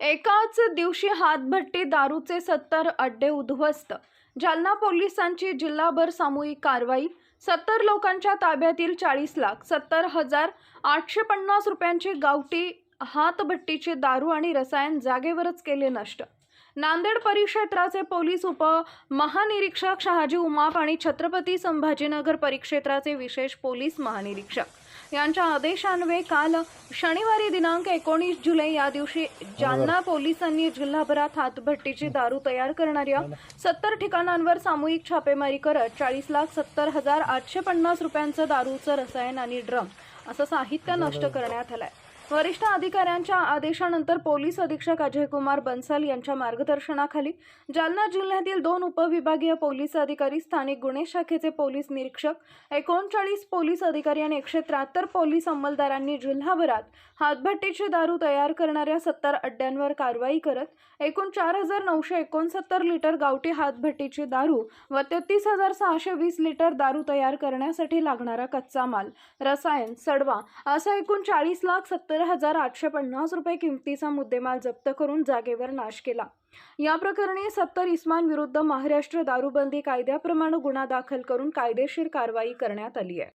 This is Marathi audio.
एकाच दिवशी हातभट्टी दारूचे सत्तर अड्डे उद्ध्वस्त. जालना पोलिसांची जिल्हाभर सामूहिक कारवाई. सत्तर लोकांच्या ताब्यातील चाळीस लाख सत्तर हजार आठशे पन्नास रुपयांची गावठी हातभट्टीचे दारू आणि रसायन जागेवरच केले नष्ट. नांदेड परिक्षेत्राचे पोलीस उप महानिरीक्षक शहाजी उमाप आणि छत्रपती संभाजीनगर परिक्षेत्राचे विशेष पोलीस महानिरीक्षक. यांच्या आदेशान्वये काल शनिवारी दिनांक एकोणीस जुलै या दिवशी जालना पोलिसांनी जिल्हाभरात हातभट्टीची दारू तयार करणाऱ्या सत्तर ठिकाणांवर सामूहिक छापेमारी करत चाळीस लाख सत्तर हजार आठशे पन्नास रुपयांचं दारूचं रसायन आणि ड्रम असं साहित्य नष्ट करण्यात आलंय. वरिष्ठ अधिकाऱ्यांच्या आदेशानंतर पोलीस अधीक्षक अजय कुमार बन्सल यांच्या मार्गदर्शनाखाली जालना जिल्ह्यातील दोन उपविभागीय पोलीस अधिकारी स्थानिक गुन्हे शाखेचे पोलीस निरीक्षक एकोणचाळीस पोलीस अधिकारी आणि एकशे त्र्याहत्तर पोलीस अंमलदारांनी जिल्हाभरात हातभट्टीची दारू तयार करणाऱ्या सत्तर अड्ड्यांवर कारवाई करत एकूण चार हजार नऊशे एकोणसत्तर लिटर गावठी हातभट्टीची दारू व तेहतीस हजार सहाशे वीस लिटर दारू तयार करण्यासाठी लागणारा कच्चा माल रसायन सडवा असा एकूण चाळीस लाख सत्तर सत्तर हजार आठशे पन्नास रुपये किमतीचा मुद्देमाल जप्त करून जागेवर नाश केला. या प्रकरणी सत्तर इस्मांविरुद्ध महाराष्ट्र दारूबंदी कायद्याप्रमाणे गुन्हा दाखल करून कायदेशीर कारवाई करण्यात आली आहे.